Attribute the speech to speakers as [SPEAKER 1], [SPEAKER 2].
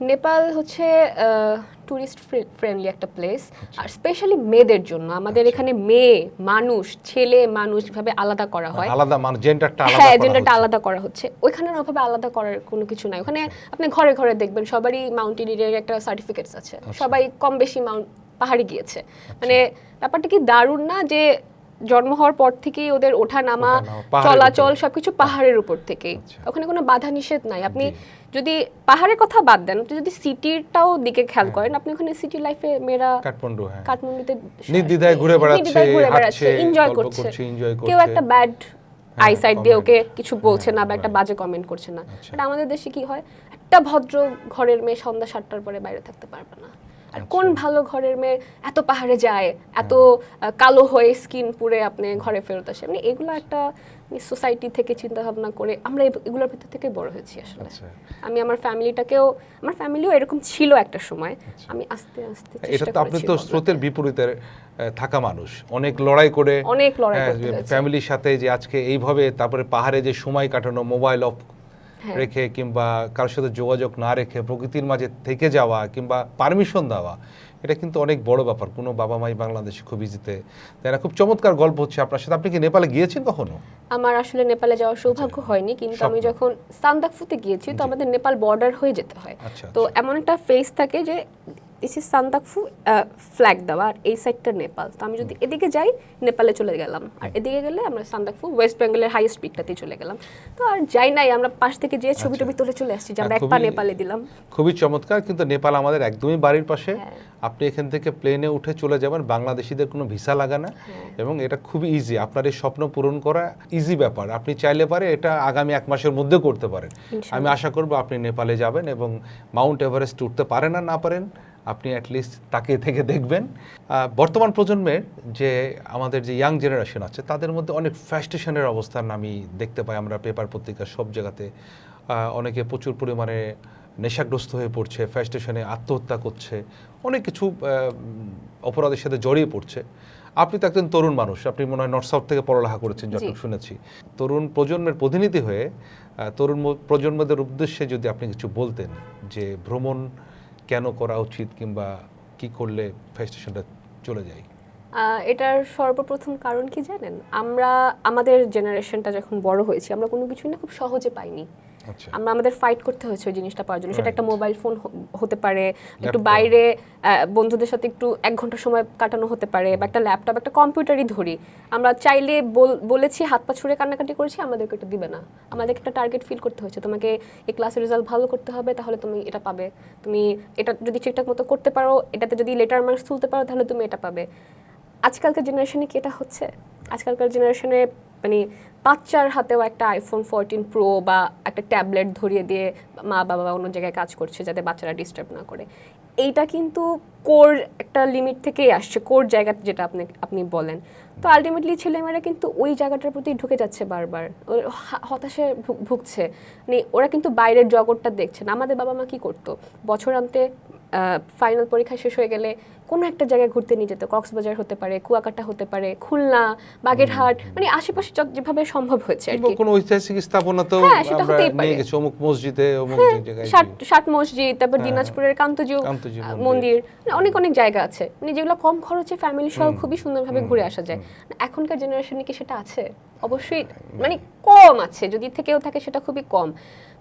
[SPEAKER 1] নেপাল হচ্ছে tourist friendly একটা place আর স্পেশালি মেয়েদের জন্য। আমাদের
[SPEAKER 2] আচ্ছা।
[SPEAKER 1] এখানে মেয়ে মানুষ ছেলে মানুষ ভাবে আলাদা করা হয়।
[SPEAKER 2] আলাদা মানে জেন্ডারটা আলাদা
[SPEAKER 1] হ্যাঁ জেন্ডারটা আলাদা করা হচ্ছে। ওইখানে না ওভাবে আলাদা করার কোনো কিছু নাই। ওখানে আপনি ঘরে ঘরে দেখবেন সবারই মাউন্টেনিয়ারের একটা সার্টিফিকেটস আছে।
[SPEAKER 2] আচ্ছা।
[SPEAKER 1] সবাই কম বেশি মাউন্ট পাহাড়ে গিয়েছে। মানে ব্যাপারটা কি দারুণ না যে জন্ম হওয়ার পর থেকেই ওদের ওঠা নামা চলাচল। সবকিছু পাহাড়ের উপর থেকেই
[SPEAKER 2] আচ্ছা।
[SPEAKER 1] ওখানে কোনো বাধা নিষেধ নাই। আপনি যদি পাহাড়ের কথা বাদ দেন আপনি যদি সিটিরটাও দিকে খেয়াল করেন আপনি ওখানে সিটি লাইফে মেয়েরা
[SPEAKER 2] কাঠমান্ডু হ্যাঁ।
[SPEAKER 1] কাঠমান্ডুতে
[SPEAKER 2] নির্দ্বিধায় ঘুরে বেড়াচ্ছে,
[SPEAKER 1] এনজয় করছে। কেউ একটা ব্যাড
[SPEAKER 2] হ্যাঁ,
[SPEAKER 1] আইসাইড দিয়ে ওকে কিছু বলছে না বা
[SPEAKER 2] হ্যাঁ,
[SPEAKER 1] একটা বাজে কমেন্ট করছে না।
[SPEAKER 2] আচ্ছা।
[SPEAKER 1] এটা আমাদের দেশে কি হয়? একটা ভদ্র ঘরের মেয়ে সন্ধ্যা সাতটার পরে বাইরে থাকতে পারবে না। আর
[SPEAKER 2] আচ্ছা।
[SPEAKER 1] কোন ভালো ঘরের মেয়ে এত পাহাড়ে যায় এত কালো হয়ে স্কিন পুড়ে আপনি ঘরে ফেরত আসে? মানে এগুলো একটা সোসাইটি থেকে চিন্তা ভাবনা করে আমরা এগুলোর ভিতর থেকে বড় হয়েছি আসলে।
[SPEAKER 2] আচ্ছা।
[SPEAKER 1] আমি আমার ফ্যামিলিটাকেও আমার ফ্যামিলিও এরকম ছিল একটা সময়। আমি আস্তে আস্তে
[SPEAKER 2] এটা তো আপনি তো স্রোতের বিপরীতে থাকা মানুষ। অনেক লড়াই করে
[SPEAKER 1] অনেক লড়াই
[SPEAKER 2] ফ্যামিলির সাথে যে আজকে এইভাবে তারপরে পাহাড়ে যে সময় কাটানো মোবাইল অফ
[SPEAKER 1] হ্যাঁ।
[SPEAKER 2] রেখে কিংবা কারোর সাথে যোগাযোগ না রেখে প্রকৃতির মাঝে থেকে যাওয়া কিংবা পারমিশন দেওয়া এটা কিন্তু অনেক বড় ব্যাপার। কোনো বাবা মাই বাংলাদেশে খুব ইজিতে তাই না। খুব চমৎকার গল্প হচ্ছে আপনার সাথে। আপনি কি নেপালে গিয়েছেন কখনো?
[SPEAKER 1] আমার আসলে নেপালে যাওয়ার সৌভাগ্য হয়নি কিন্তু আমি যখন সান্দাকফুতে গিয়েছি তো আমাদের নেপাল বর্ডার হয়ে যেতে হয়।
[SPEAKER 2] আচ্ছা,
[SPEAKER 1] তো এমন একটা ফেস থাকে যে দিস ইজ সান্দাকফু ফ্ল্যাগ দেওয়া আর এই সাইডটা নেপাল। তো আমি যদি এদিকে যাই নেপালে চলে গেলাম। আর এদিকে গেলে আমরা সান্দাকফু ওয়েস্ট বেঙ্গলের হাইয়েস্ট পিকটাতেই চলে গেলাম। তো আর যাই নাই আমরা পাশ থেকে যেয়ে ছবি টবি তুলে চলে আসছি যে আমরা এক পা নেপালে দিলাম।
[SPEAKER 2] খুবই চমৎকার কিন্তু নেপাল আমাদের একদমই বাড়ির পাশে।
[SPEAKER 1] হ্যাঁ।
[SPEAKER 2] আপনি এখান থেকে প্লেনে উঠে চলে যাবেন বাংলাদেশিদের কোনো ভিসা লাগে না।
[SPEAKER 1] হ্যাঁ।
[SPEAKER 2] এবং এটা খুবই ইজি আপনার এই স্বপ্ন পূরণ করা ইজি ব্যাপার। আপনি চাইলে পারে এটা আগামী এক মাসের মধ্যে করতে পারেন। আমি আশা করব আপনি নেপালে যাবেন এবং মাউন্ট এভারেস্ট উঠতে পারেন না না পারেন। আপনি অ্যাটলিস্ট তাকে থেকে দেখবেন। বর্তমান প্রজন্মের যে আমাদের যে ইয়াং জেনারেশন আছে তাদের মধ্যে অনেক ফ্যাস্টেশনের অবস্থান আমি দেখতে পাই। আমরা পেপার পত্রিকা সব জায়গাতে অনেকে প্রচুর পরিমাণে নেশাগ্রস্ত হয়ে পড়ছে ফ্যাস্টেশনে আত্মহত্যা করছে অনেক কিছু অপরাধের সাথে জড়িয়ে পড়ছে। আপনি তো একজন তরুণ মানুষ আপনি মনে হয় নর্থ সাউথ থেকে পড়ালেখা করেছেন যতটুকু শুনেছি। তরুণ প্রজন্মের প্রতিনিধি হয়ে তরুণ প্রজন্মদের উদ্দেশ্যে যদি আপনি কিছু বলতেন যে ভ্রমণ কেন করা উচিত কিংবা কি করলে ফ্রাস্ট্রেশনটা চলে যায়?
[SPEAKER 1] এটার সর্বপ্রথম কারণ কি জানেন? আমরা, আমাদের জেনারেশনটা যখন বড় হয়েছি, আমরা কোনো কিছুই না খুব সহজে পাইনি। আমরা আমাদের ফাইট করতে হয়েছে ওই জিনিসটা পাওয়ার জন্য। সেটা একটা মোবাইল ফোন হতে পারে একটু বাইরে বন্ধুদের সাথে একটু এক ঘণ্টা সময় কাটানো হতে পারে বা একটা ল্যাপটপ একটা কম্পিউটারই ধরি। আমরা চাইলে বল- বলেছি হাত পা ছুঁড়ে কান্নাকাটি করেছি আমাদেরকে এটা দিবে না। আমাদেরকে একটা টার্গেট ফিল করতে হয়েছে। তোমাকে এই ক্লাসের রেজাল্ট ভালো করতে হবে তাহলে তুমি এটা পাবে। তুমি এটা যদি ঠিকঠাক মতো করতে পারো এটাতে যদি লেটার মার্কস তুলতে পারো তাহলে তুমি এটা পাবে। আজকালকার জেনারেশনে কি এটা হচ্ছে? আজকালকার জেনারেশনে মানে বাচ্চার হাতেও একটা আইফোন ফোরটিন প্রো বা একটা ট্যাবলেট ধরিয়ে দিয়ে মা বাবা অন্য জায়গায় কাজ করছে যাতে বাচ্চারা ডিস্টার্ব না করে। এইটা কিন্তু কোর একটা লিমিট থেকেই আসছে কোর জায়গা যেটা আপনি আপনি বলেন। তো আলটিমেটলি ছেলেমেয়েরা কিন্তু ওই জায়গাটার প্রতি ঢুকে যাচ্ছে বারবার। ওর হা- হতাশায় ভুগছে। মানে ওরা কিন্তু বাইরের জগৎটা দেখছে না। আমাদের বাবা মা কি করতো? বছর আনতে ফাইনাল পরীক্ষা শেষ হয়ে গেলে কোনো একটা জায়গায় ঘুরতে নিয়ে যেত। কক্সবাজার হতে পারে কুয়াকাটা হতে পারে খুলনা বাগেরহাট মানে আশেপাশে যেভাবে সম্ভব হয়েছে আর কি।
[SPEAKER 2] কোনো ঐতিহাসিক স্থাপনাতেও
[SPEAKER 1] হ্যাঁ,
[SPEAKER 2] আমরা
[SPEAKER 1] পারে।
[SPEAKER 2] নিয়ে গেছি অমুক মসজিদে অমুক জায়গায়
[SPEAKER 1] ষাট মসজিদ তারপর
[SPEAKER 2] হ্যাঁ।
[SPEAKER 1] দিনাজপুরের কান্তজিউ মন্দির। মানে অনেক অনেক জায়গা আছে। মানে যেগুলো কম খরচে ফ্যামিলি সহ খুবই সুন্দরভাবে ঘুরে আসা যায়। এখনকার জেনারেশনে কি সেটা আছে? অবশ্যই মানে কম আছে। যদি থেকেও থাকে সেটা খুবই কম।